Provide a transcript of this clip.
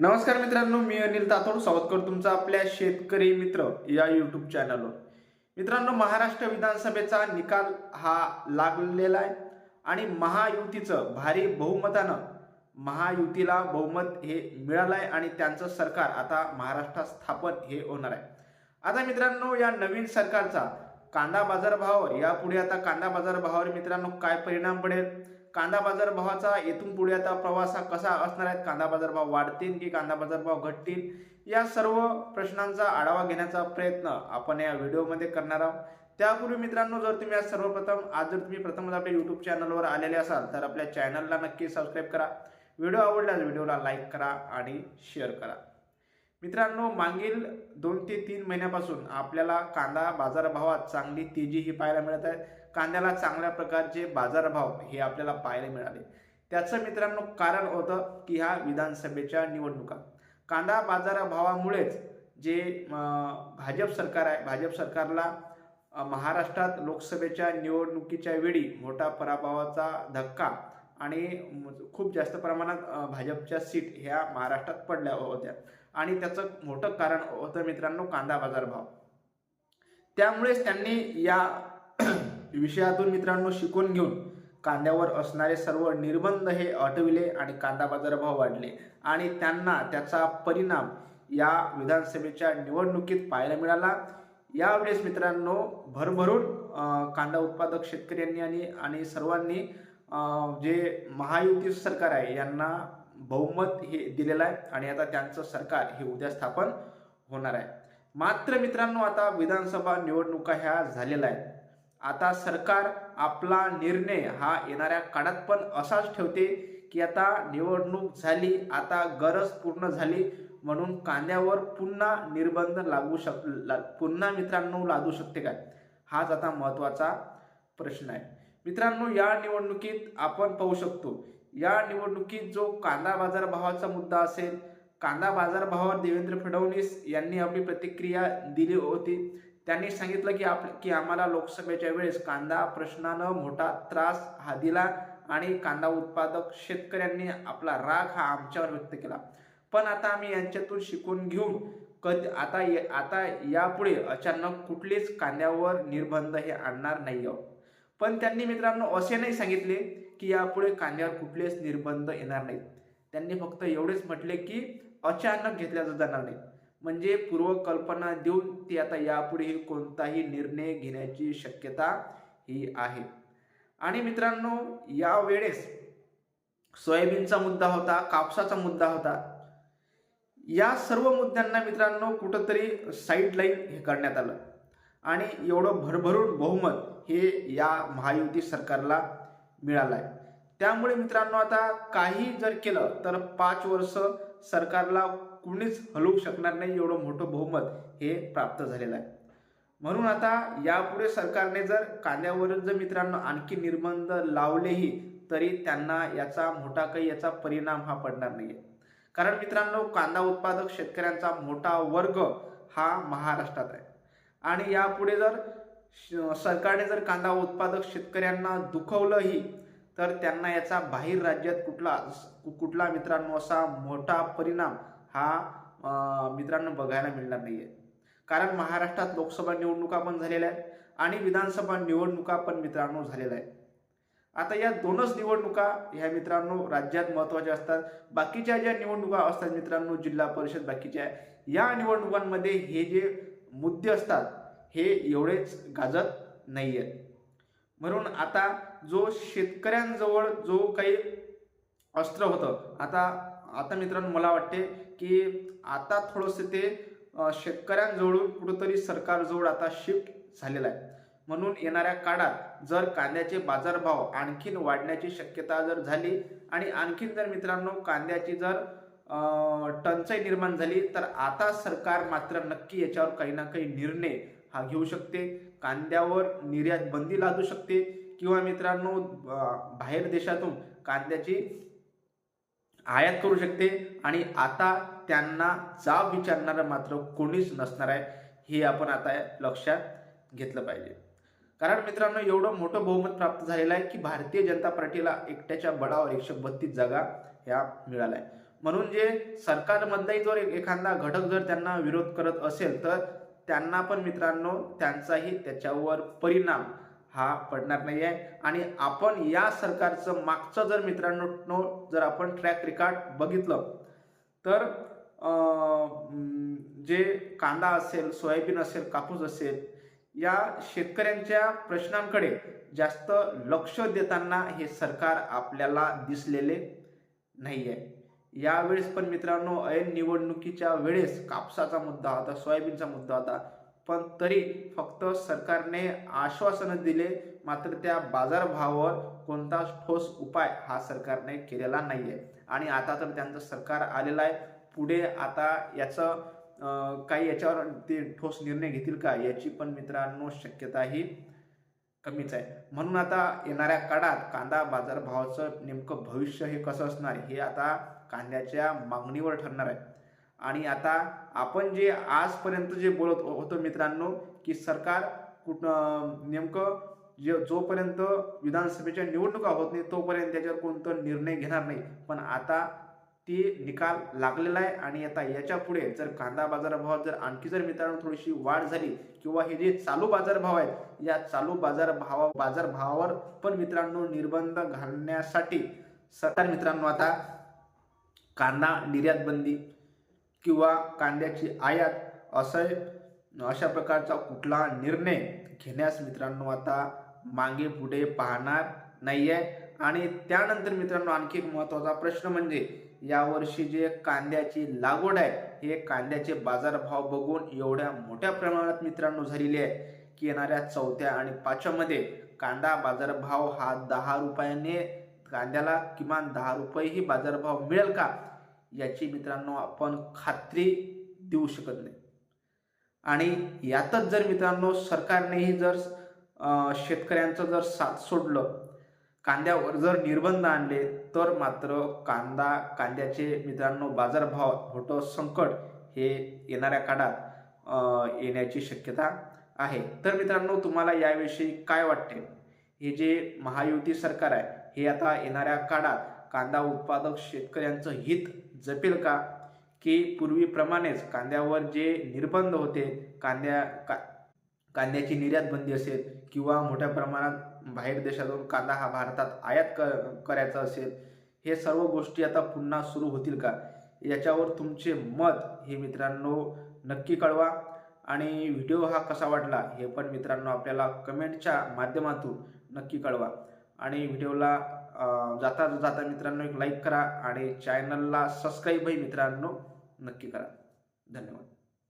नमस्कार मित्रांनो मी अनिल तातोड. स्वागत करतो आपल्या शेतकरी मित्र या युट्यूब चॅनलवर मित्रांनो महाराष्ट्र विधानसभेचा निकाल हा लागलेला आहे आणि महायुतीचं भारी बहुमतानं महायुतीला बहुमत हे मिळालं आहे आणि त्यांचं सरकार आता महाराष्ट्रात स्थापन हे होणार आहे. आता मित्रांनो या नवीन सरकारचा कांदा बाजारभावावर यापुढे आता कांदा बाजारभावावर मित्रांनो काय परिणाम पडेल? कांदा बाजार भावाचा येथून पुढे आता प्रवास हा कसा असणार आहे? कांदा बाजारभाव वाढतील की कांदा बाजारभाव घटतील? या सर्व प्रश्नांचा आढावा घेण्याचा प्रयत्न आपण या व्हिडिओमध्ये करणार आहोत. त्यापूर्वी मित्रांनो जर तुम्ही आज सर्वप्रथम आज जर तुम्ही प्रथमच आपल्या यूट्यूब चॅनलवर आलेले असाल तर आपल्या चॅनलला नक्की सबस्क्राईब करा. व्हिडिओ आवडल्यास व्हिडिओला लाईक करा आणि शेअर करा. मित्रांनो मागील दोन ते तीन महिन्यापासून आपल्याला कांदा बाजारभावात चांगली तेजी ही पाहायला मिळत आहे. कांद्याला चांगल्या प्रकारचे बाजारभाव हे आपल्याला पाहायला मिळाले. त्याचं मित्रांनो कारण होतं की ह्या विधानसभेच्या निवडणुका. कांदा बाजारभावामुळेच जे भाजप सरकार आहे भाजप सरकारला महाराष्ट्रात लोकसभेच्या निवडणुकीच्या वेळी मोठा पराभवाचा धक्का आणि खूप जास्त प्रमाणात भाजपच्या सीट ह्या महाराष्ट्रात पडल्या होत्या. आणि त्याचं मोठं कारण होतं मित्रांनो कांदा बाजारभाव. त्यामुळेच त्यांनी या विषयातून मित्रांनो शिकून घेऊन कांद्यावर असणारे सर्व निर्बंध हे हटविले आणि कांदा बाजारभाव वाढले. आणि त्यांना त्याचा परिणाम या विधानसभेच्या निवडणुकीत पाहायला मिळाला. यावेळेस मित्रांनो भरभरून कांदा उत्पादक शेतकऱ्यांनी आणि आणि सर्वांनी जे महायुती सरकार आहे यांना बहुमत हे दिलेलं आहे आणि आता त्यांचं सरकार हे उद्या स्थापन होणार आहे. मात्र मित्रांनो आता विधानसभा निवडणुका ह्या झालेल्या आहेत. आता सरकार आपला निर्णय हा येणाऱ्या काळात पण असाच ठेवते की आता निवडणूक झाली आता गरज पूर्ण झाली म्हणून कांद्यावर पुन्हा निर्बंध लागू शक ला- पुन्हा मित्रांनो लागू शकते काय हाच आता महत्त्वाचा प्रश्न आहे. मित्रांनो या निवडणुकीत आपण पाहू शकतो या निवडणुकीत जो कांदा बाजारभावाचा मुद्दा असेल कांदा बाजारभावावर देवेंद्र फडणवीस यांनी आपली प्रतिक्रिया दिली होती. त्यांनी सांगितलं की आप की आम्हाला लोकसभेच्या वेळेस कांदा प्रश्नानं मोठा त्रास हा दिला आणि कांदा उत्पादक शेतकऱ्यांनी आपला राग हा आमच्यावर व्यक्त केला. पण आता आम्ही यांच्यातून शिकून घेऊन कधी आता ये- आता यापुढे अचानक कुठलेच कांद्यावर निर्बंध हे आणणार नाही आहोत. पण त्यांनी मित्रांनो असे नाही सांगितले की यापुढे कांद्यावर कुठलेच निर्बंध येणार नाहीत. त्यांनी फक्त एवढेच म्हटले की अचानक घेतल्या जाणार नाही म्हणजे पूर्वकल्पना देऊन ती आता यापुढे कोणताही निर्णय घेण्याची शक्यता ही आहे. आणि मित्रांनो यावेळेस सोयाबीनचा मुद्दा होता कापसाचा मुद्दा होता. या सर्व मुद्द्यांना मित्रांनो कुठंतरी साईड लाईन हे करण्यात आलं. आणि एवढं भरभरून बहुमत हे या महायुती सरकारला मिळालं आहे त्यामुळे मित्रांनो आता काही जर केलं तर पाच वर्ष सरकारला कुणीच हलवू शकणार नाही एवढं मोठं बहुमत हे प्राप्त झालेलं आहे. म्हणून आता यापुढे सरकारने जर कांद्यावरून जर मित्रांनो आणखी निर्बंध लावलेही तरी त्यांना याचा मोठा काही याचा परिणाम हा पडणार नाही कारण मित्रांनो कांदा उत्पादक शेतकऱ्यांचा मोठा वर्ग हा महाराष्ट्रात आहे. आणि यापुढे जर श- सरकारने जर कांदा उत्पादक शेतकऱ्यांना दुखवलंही तर त्यांना याचा बाहेर राज्यात कुठला कुठला मित्रांनो असा मोठा परिणाम हा मित्रांनो बघायला मिळणार नाहीये. कारण महाराष्ट्रात लोकसभा निवडणुका पण झालेल्या आहेत आणि विधानसभा निवडणुका पण मित्रांनो झालेल्या आहेत. आता या दोनच निवडणुका ह्या मित्रांनो राज्यात महत्त्वाच्या असतात. बाकीच्या ज्या निवडणुका असतात मित्रांनो जिल्हा परिषद बाकीच्या या निवडणुकांमध्ये हे जे मुद्दे असतात हे एवढेच गाजत नाही आहेत म्हणून आता जो शेतकऱ्यांजवळ जो काही अस्त्र होतं आता आता मित्रांनो मला वाटते की आता थोडंसं ते शेतकऱ्यांजवळून कुठंतरी सरकारजवळ आता शिफ्ट झालेलं आहे. म्हणून येणाऱ्या काळात जर कांद्याचे बाजारभाव आणखीन वाढण्याची शक्यता जर झाली आणि आणखीन जर मित्रांनो कांद्याची जर टंचाई निर्माण झाली तर आता सरकार मात्र नक्की याच्यावर काही ना काही निर्णय हा घेऊ शकते. कांद्यावर निर्यात बंदी लादू शकते किंवा मित्रांनो बाहेर देशातून कांद्याची आयात करू शकते आणि आता त्यांना जाब विचारणारं मात्र कोणीच नसणार आहे हे आपण आता लक्षात घेतलं पाहिजे. कारण मित्रांनो एवढं मोठं बहुमत प्राप्त झालेलं आहे की भारतीय जनता पार्टीला एकट्याच्या बळावर एकशे बत्तीस जागा ह्या मिळाल्या आहे म्हणून जे सरकारमधलाही जर एखादा घटक जर त्यांना विरोध करत असेल तर त्यांना पण मित्रांनो त्यांचाही त्याच्यावर परिणाम हा पडणार नाही आहे आणि आपण या सरकारचं मागचं जर मित्रांनो जर आपण ट्रॅक रेकॉर्ड बघितलं तर जे कांदा असेल सोयाबीन असेल कापूस असेल या शेतकऱ्यांच्या प्रश्नांकडे जास्त लक्ष देताना हे सरकार आपल्याला दिसलेले नाही आहे यावेळेस पण मित्रांनो ऐन निवडणुकीच्या वेळेस कापसाचा मुद्दा होता सोयाबीनचा मुद्दा होता. पण तरी फक्त सरकारने आश्वासनं दिले मात्र त्या बाजारभावावर कोणता ठोस उपाय हा सरकारने केलेला नाही आहे आणि आता तर त्यांचं सरकार आलेलं आहे. पुढे आता याचं काही याच्यावर ते ठोस निर्णय घेतील का याची पण मित्रांनो शक्यता ही कमीच आहे. म्हणून आता येणाऱ्या काळात कांदा बाजारभावाचं नेमकं भविष्य हे कसं असणार हे आता कांद्याच्या मागणीवर ठरणार आहे. आणि आता आपण जे आजपर्यंत जे बोलत हो-, होतो मित्रांनो की सरकार कुठं नेमकं जे जोपर्यंत विधानसभेच्या निवडणुका होत नाही तोपर्यंत त्याच्यावर कोणता निर्णय घेणार नाही. पण आता ती निकाल लागलेला आहे आणि आता याच्यापुढे जर कांदा बाजारभावात जर आणखी जर मित्रांनो थोडीशी वाढ झाली किंवा हे जे चालू बाजारभाव आहेत या चालू बाजारभावा बाजारभावावर पण मित्रांनो निर्बंध घालण्यासाठी सरकार मित्रांनो आता कांदा निर्यात बंदी किंवा कांद्याची आयात असं अशा प्रकारचा कुठला निर्णय घेण्यास मित्रांनो आता मागे पुढे पाहणार नाही आहे आणि त्यानंतर मित्रांनो आणखी एक महत्त्वाचा प्रश्न म्हणजे यावर्षी जे कांद्याची लागवड आहे हे कांद्याचे बाजारभाव बघून एवढ्या मोठ्या प्रमाणात मित्रांनो झालेली आहे की येणाऱ्या चौथ्या आणि पाचव्यामध्ये कांदा बाजारभाव हा दहा रुपयाने कांद्याला किमान दहा रुपयेही बाजारभाव मिळेल का? याची मित्रांनो आपण खात्री देऊ शकत नाही. आणि यातच जर मित्रांनो सरकारनेही जर शेतकऱ्यांचं जर साथ सोडलं कांद्यावर जर निर्बंध आणले तर मात्र कांदा कांद्याचे मित्रांनो बाजारभाव मोठं संकट हे येणाऱ्या काळात येण्याची शक्यता आहे. तर मित्रांनो तुम्हाला याविषयी काय वाटते? हे जे महायुती सरकार आहे हे आता येणाऱ्या काळात कांदा उत्पादक शेतकऱ्यांचं हित जपेल का? की पूर्वीप्रमाणेच कांद्यावर जे निर्बंध होते कांद्या का कांद्याची निर्यात बंदी असेल किंवा मोठ्या प्रमाणात बाहेर देशातून कांदा हा भारतात आयात क करायचा असेल हे सर्व गोष्टी आता पुन्हा सुरू होतील का? याच्यावर तुमचे मत हे मित्रांनो नक्की कळवा. आणि व्हिडिओ हा कसा वाटला हे पण मित्रांनो आपल्याला कमेंटच्या माध्यमातून नक्की कळवा. आणि व्हिडिओला जाता जाता मित्रांनो एक लाईक करा आणि चॅनलला सबस्क्राईबही मित्रांनो नक्की करा. धन्यवाद.